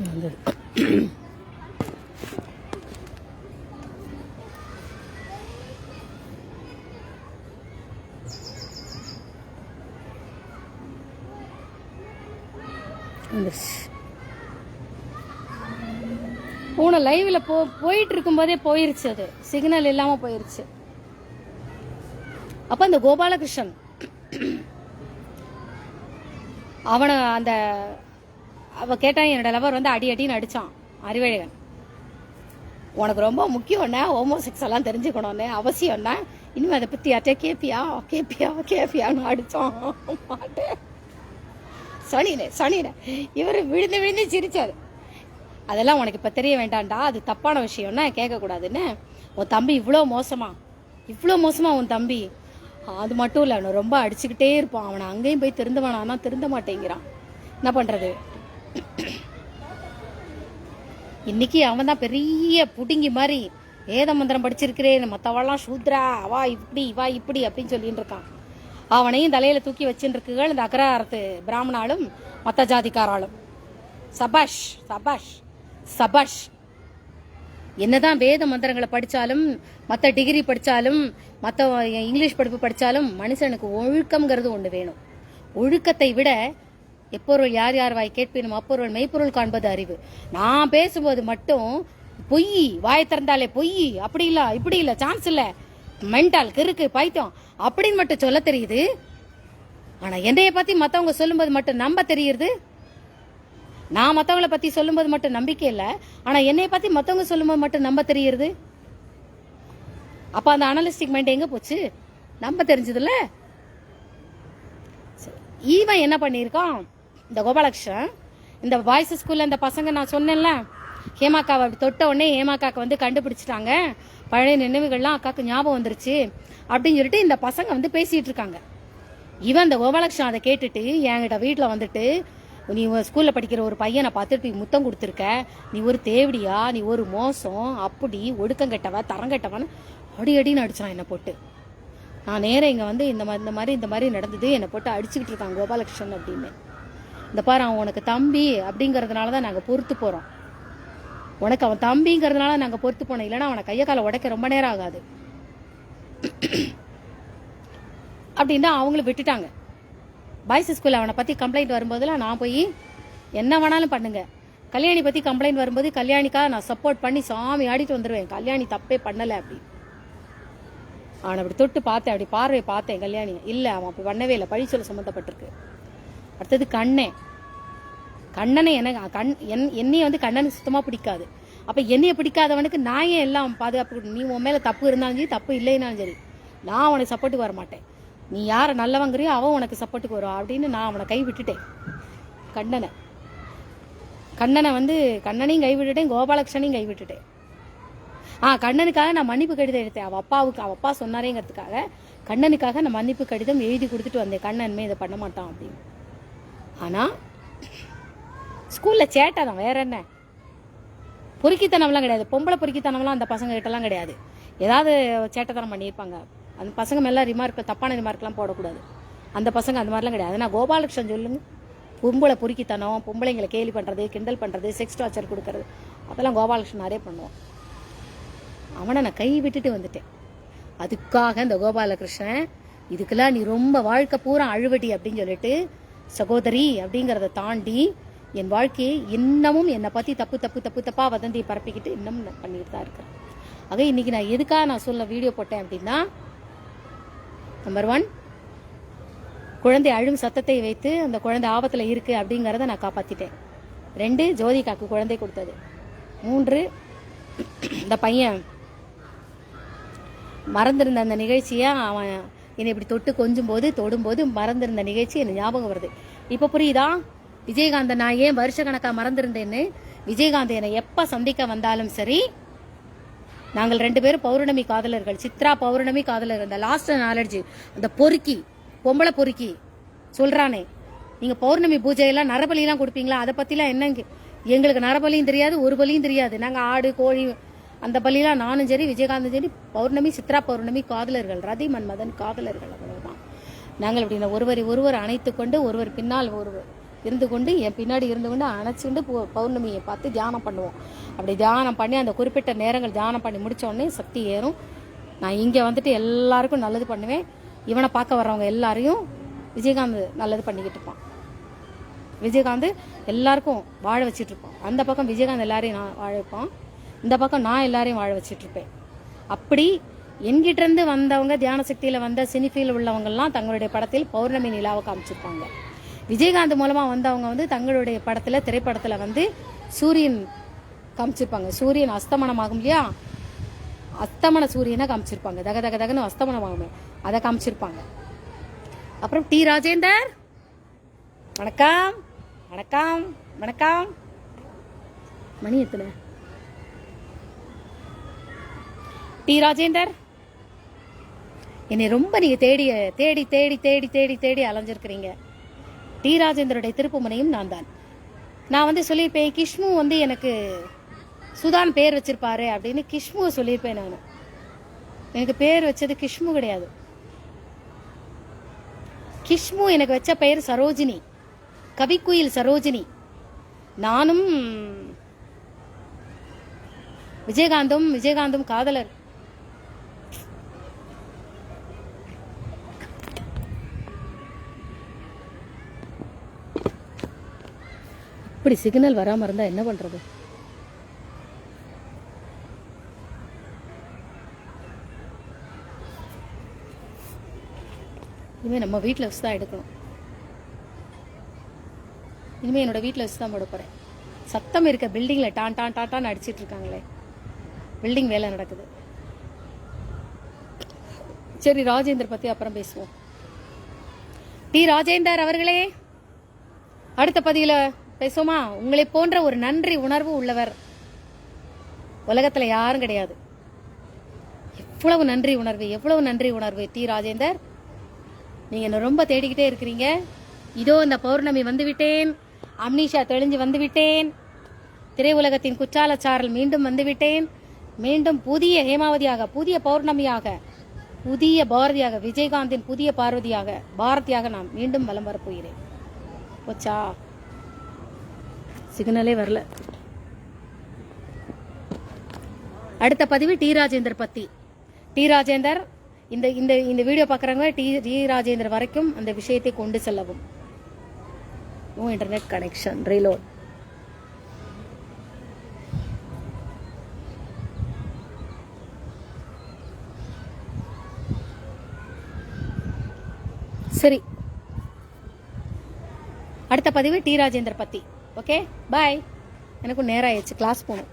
வந்து போன லைவ்ல போ போயிட்டு இருக்கும்போதே போயிருச்சு அது. சிக்னல் இல்லாம போயிருச்சு. அப்ப இந்த கோபாலகிருஷ்ணன் அவனை அந்த அவ கேட்டான் என்னோட லவர் வந்து அடி அடின்னு அடிச்சான். அறிவழகன். உனக்கு ரொம்ப முக்கியம்னா ஹோமோசெக்ஸ் எல்லாம் தெரிஞ்சுக்கணும்னு அவசியம்னா இனிமேல் அதை பற்றி யார்ட்டே கேப்பியா? கேப்பியா? கேப்பியான்னு அடிச்சான். மாட்டேன் சனினே சனினே இவர் விழுந்து விழுந்து சிரிச்சார். அதெல்லாம் உனக்கு இப்போ தெரிய வேண்டாம்டா. அது தப்பான விஷயம்னா கேட்கக்கூடாதுன்னு உன் தம்பி இவ்வளோ மோசமா. இவ்வளோ மோசமா உன் தம்பி. அது மட்டும் இல்லை அவனை ரொம்ப அடிச்சுக்கிட்டே இருப்பான். அவனை அங்கேயும் போய் திருந்தவனானா திருந்த மாட்டேங்கிறான். என்ன பண்ணுறது இன்னைக்கு அவன் தான் பெரிய புடுங்கி மாதிரி வேத மந்திரம் படிச்சிருக்கிறேன் மற்றவெல்லாம் சூத்ரா அவா இப்படி இவா இப்படி அப்படின்னு சொல்லிட்டு இருக்கான். அவனையும் தலையில தூக்கி வச்சுருக்குகள் இந்த அக்ரஹாரத்து பிராமணாலும் மற்ற ஜாதிக்காராலும். சபாஷ் சபாஷ் சபாஷ். என்னதான் வேத மந்திரங்களை படிச்சாலும் மற்ற டிகிரி படிச்சாலும் மற்ற இங்கிலீஷ் படிப்பு படிச்சாலும் மனுஷனுக்கு ஒழுக்கம்ங்கிறது ஒன்று வேணும். ஒழுக்கத்தை விட எப்பொருள் யார் யார் வாய் கேட்பினும் அப்பொருள் மெய்ப்பொருள் காண்பது அறிவு. நான் பேசும்போது மட்டும் பொய் வாயை திறந்தாலே பொய் அப்படி இல்ல இப்படி இல்ல சான்ஸ் இல்ல. மென்டால் கிறுக்கு பைத்தியம் அப்படின்னு மட்டும் சொல்ல தெரியுது. ஆனா என்னைய பத்தி மத்தவங்க சொல்லும்போது மட்டும் நம்ப தெரியுது? நான் மத்தவங்கள பத்தி சொல்லும்போது மட்டும் நம்பிக்கை இல்ல. ஆனா என்னைய பத்தி மத்தவங்க சொல்லும்போது மட்டும் நம்ப தெரியுது? அப்ப அந்த அனலிஸ்டிக் மைண்ட் எங்க போச்சு? நம்ப தெரிஞ்சதுல ஈவன் என்ன பண்ணியிருக்கான்? இந்த கோபாலகிருஷ்ணன் இந்த பாய்ஸ் ஸ்கூலில் இந்த பசங்க நான் சொன்னேன்ல ஹேமாக்காவை அப்படி தொட்ட உடனே ஹேமாக்காக்கு வந்து கண்டுபிடிச்சிட்டாங்க. பழைய நினைவுகள்லாம் அக்காவுக்கு ஞாபகம் வந்துருச்சு. அப்படின்னு சொல்லிட்டு இந்த பசங்க வந்து பேசிகிட்டு இருக்காங்க. இவன் இந்த கோபாலகிருஷ்ணன் அதை கேட்டுட்டு என்கிட்ட வீட்டில் வந்துட்டு நீ ஸ்கூலில் படிக்கிற ஒரு பையனை பார்த்துட்டு நீ முத்தம் கொடுத்துருக்க. நீ ஒரு தேவடியா? நீ ஒரு மோசம்? அப்படி ஒடுக்கம் கெட்டவ தரம் கெட்டவன்னு அடி அடின்னு அடிச்சான் என்னை போட்டு. நான் நேரம் இங்கே வந்து இந்த மாதிரி இந்த மாதிரி இந்த மாதிரி நடந்தது என்னை போட்டு அடிச்சுக்கிட்டு இருக்கான் கோபாலகிருஷ்ணன் அப்படின்னு. இந்த பாரு அவன் உனக்கு தம்பி அப்படிங்கிறதுனால தான் நாங்கள் பொறுத்து போகிறோம் உனக்கு அவன் தம்பிங்கிறதுனால நாங்கள் பொறுத்து போனோம். இல்லைன்னா அவனை கையை காலை உடைக்க ரொம்ப நேரம் ஆகாது. அப்படின்னா அவங்களும் விட்டுட்டாங்க. பாய்ஸ் ஸ்கூலில் அவனை பற்றி கம்ப்ளைண்ட் வரும்போதெல்லாம் நான் போய் என்ன வேணாலும் பண்ணுங்க. கல்யாணி பற்றி கம்ப்ளைண்ட் வரும்போது கல்யாணிக்காக நான் சப்போர்ட் பண்ணி சாமி ஆடிட்டு வந்துடுவேன் கல்யாணி தப்பே பண்ணலை அப்படி. அவனை அப்படி தொட்டு பார்த்தேன் அப்படி பார்வையை பார்த்தேன் கல்யாணி இல்லை அவன் அப்படி பண்ணவே இல்லை. பழிச்சொல் சம்மந்தப்பட்டிருக்கு அடுத்தது கண்ணன் கண்ணனை எனக்கு கண் என் என்னையை வந்து கண்ணனுக்கு சுத்தமாக பிடிக்காது. அப்போ என்னைய பிடிக்காதவனுக்கு நான் ஏன் எல்லாம் பாதுகாப்பு நீ உன் மேலே தப்பு இருந்தாலும் சரி தப்பு இல்லைனாலும் சரி நான் உனக்கு சப்போர்ட்டுக்கு வர மாட்டேன் நீ யாரை நல்லவங்கிறியோ அவன் உனக்கு சப்போர்ட்டுக்கு வருவா அப்படின்னு நான் அவனை கை விட்டுட்டேன். கண்ணனை. கண்ணனை வந்து கண்ணனையும் கை விட்டுட்டேன் கோபாலகிருஷ்ணனையும் கை விட்டுட்டேன். ஆ கண்ணனுக்காக நான் மன்னிப்பு கடிதம் எடுத்தேன். அவ அப்பாவுக்கு அவ அப்பா சொன்னாரேங்கிறதுக்காக கண்ணனுக்காக நான் மன்னிப்பு கடிதம் எழுதி கொடுத்துட்டு வந்தேன். கண்ணன்மே இதை பண்ண மாட்டான் அப்படின்னு. ஆனால் ஸ்கூலில் சேட்டை தான் வேற என்ன? பொறுக்கித்தனம்லாம் கிடையாது. பொம்பளை பொறுக்கித்தனம்லாம் அந்த பசங்க கிட்டலாம் கிடையாது. ஏதாவது சேட்டைத்தனம் பண்ணியிருப்பாங்க. அந்த பசங்க மேலே ரிமார்க் தப்பான ரிமார்க்லாம் போடக்கூடாது. அந்த பசங்க அந்த மாதிரிலாம் கிடையாது. நான் கோபாலகிருஷ்ணன் சொல்லுங்க. பொம்பளை பொறுக்கித்தனம் பொம்பளைங்களை கேலி பண்ணுறது கிண்டல் பண்ணுறது செக்ஸ் டார்ச்சர் கொடுக்கறது அதெல்லாம் கோபாலகிருஷ்ணன் நிறைய பண்ணுவான். அவனை நான் கை விட்டுட்டு வந்துட்டேன். அதுக்காக இந்த கோபாலகிருஷ்ணன் இதுக்கெல்லாம் நீ ரொம்ப வாழ்க்கை பூரா அழுவடி அப்படின்னு சொல்லிட்டு சகோதரி அப்படிங்கிறத தாண்டி என் வாழ்க்கையை இன்னமும் என்னை பற்றி தப்பு தப்பு தப்பு தப்பாக வதந்தியை பரப்பிக்கிட்டு இன்னமும் நான் பண்ணிட்டு தான் இருக்கிறேன் ஆக இன்னைக்கு நான் எதுக்காக நான் சொல்ல வீடியோ போட்டேன் அப்படின்னா நம்பர் ஒன் குழந்தை அழும் சத்தத்தை வைத்து அந்த குழந்தை ஆபத்தில் இருக்கு அப்படிங்கிறத நான் காப்பாற்றிட்டேன் ரெண்டு ஜோதிகாக்கு குழந்தை கொடுத்தது. மூன்று இந்த பையன் மறந்திருந்த அந்த நிகழ்ச்சியை அவன் என்னை இப்படி தொட்டு கொஞ்சும் போது தொடும்போது மறந்திருந்த நிகழ்ச்சி எனக்கு ஞாபகம் வருது. இப்போ புரியுதா? விஜயகாந்த நான் ஏன் வருஷ கணக்காக மறந்துருந்தேன்னு? விஜயகாந்த் என்னை எப்போ சந்திக்க வந்தாலும் சரி நாங்கள் ரெண்டு பேரும் பௌர்ணமி காதலர்கள். சித்ரா பௌர்ணமி காதலர்கள் அந்த லாஸ்ட் நாலேஜ் அந்த பொறுக்கி பொம்பளை பொறுக்கி சொல்கிறானே நீங்கள் பௌர்ணமி பூஜையெல்லாம் நரபலியெல்லாம் கொடுப்பீங்களா? அதை பற்றிலாம் என்னங்க? எங்களுக்கு நரபலியும் தெரியாது ஒரு பலியும் தெரியாது. நாங்கள் ஆடு கோழி அந்த பலிலாம் நானும் சரி விஜயகாந்தும் சரி பௌர்ணமி சித்ரா பௌர்ணமி காதலர்கள் ரதி மன்மதன் காதலர்கள் அவ்வளவுதான். நாங்கள் இப்படி ஒருவரை ஒருவர் அணைத்து கொண்டு ஒருவர் பின்னால் ஒருவர் இருந்து கொண்டு என் பின்னாடி இருந்து கொண்டு அணைச்சிண்டு பௌர்ணமியை பார்த்து தியானம் பண்ணுவோம். அப்படி தியானம் பண்ணி அந்த குறிப்பிட்ட நேரங்கள் தியானம் பண்ணி முடிச்ச சக்தி ஏறும். நான் இங்கே வந்துட்டு எல்லாருக்கும் நல்லது பண்ணுவேன். இவனை பார்க்க வர்றவங்க எல்லாரையும் விஜயகாந்த் நல்லது பண்ணிக்கிட்டு இருப்பான். விஜயகாந்த் எல்லாருக்கும் வாழ வச்சிட்டு இருப்பான். அந்த பக்கம் விஜயகாந்த் எல்லாரையும் நான் வாழ வைப்பான். இந்த பக்கம் நான் எல்லாரையும் வாழ வச்சிட்டு இருப்பேன் அப்படி என்கிட்ட இருந்து வந்தவங்க தியான சக்தியில வந்த சினிஃபீல் உள்ளவங்கெல்லாம் தங்களுடைய படத்தில் பௌர்ணமி நிலாவை காமிச்சிருப்பாங்க. விஜயகாந்த் மூலமா வந்தவங்க வந்து தங்களுடைய படத்துல திரைப்படத்துல வந்து சூரியன் காமிச்சிருப்பாங்க. சூரியன் அஸ்தமனம் ஆகும் இல்லையா? அஸ்தமன சூரியனை காமிச்சிருப்பாங்க. தக தக தகன்னு அஸ்தமனம் ஆகுமே அதை காமிச்சிருப்பாங்க. அப்புறம் டி ராஜேந்தர். வணக்கம். வணக்கம். வணக்கம். மணி எத்தனை? டி ராஜேந்தர்? என்னை ரொம்ப நீங்க தேடி தேடி தேடி தேடி தேடி தேடி அலைஞ்சிருக்கிறீங்க. டி ராஜேந்தருடைய திருப்புமுனையும் நான் தான். நான் வந்து சொல்லியிருப்பேன் கிஷ்மு வந்து எனக்கு சுதான் பேர் வச்சிருப்பாரு அப்படின்னு கிஷ்முவை சொல்லியிருப்பேன் நான். எனக்கு பேர் வச்சது கிஷ்மு கிடையாது. கிஷ்மு எனக்கு வச்ச பெயர் சரோஜினி. கவிக்குயில் சரோஜினி. நானும் விஜயகாந்தும் விஜயகாந்தும் காதலர். அப்படி சிக்னல் வராம இருந்தா என்ன பண்றது? இனிமே நம்ம வீட்டில் வச்சு தான் எடுக்கணும். இனிமேல் என்னோட வீட்டில் வச்சு தான் போட போறேன். சத்தம் இருக்க பில்டிங்ல டான் டான் டான் அடிச்சிட்டு இருக்காங்களே. பில்டிங் வேலை நடக்குது. சரி ராஜேந்தர் பத்தி அப்புறம் பேசுவோம். டி ராஜேந்தர் அவர்களே அடுத்த பதிவில் பேசுமா உங்களை போன்ற ஒரு நன்றி உணர்வு உள்ளவர் உலகத்துல யாரும் கிடையாது. எவ்வளவு நன்றி உணர்வு எவ்வளவு நன்றி உணர்வு. டி. ராஜேந்தர் நீங்க என்ன ரொம்ப தேடிக்கிட்டே இருக்கிறீங்க. இதோ இந்த பௌர்ணமி வந்துவிட்டேன். அம்னிஷா தெளிஞ்சு வந்து விட்டேன் திரையுலகத்தின் குற்றாலச்சாரல் மீண்டும் வந்துவிட்டேன். மீண்டும் புதிய ஹேமாவதியாக புதிய பௌர்ணமியாக புதிய பாரதியாக விஜயகாந்தின் புதிய பார்வதியாக பாரதியாக நான் மீண்டும் வலம் வரப்போகிறேன் போச்சா? சிக்னலே வரல. அடுத்த பதிவு டி ராஜேந்தர் பத்தி. டி ராஜேந்தர் இந்த இந்த இந்த வீடியோ பார்க்குறவங்க டி டி ராஜேந்தர் வரைக்கும் அந்த விஷயத்தை கொண்டு செல்லவும். நோ இன்டர்நெட் கனெக்ஷன் ரீலோட் சரி. அடுத்த பதிவு டி ராஜேந்தர் பத்தி. ஓகே பாய் எனக்கும் நேரம் ஆயிடுச்சு கிளாஸ் போகணும்.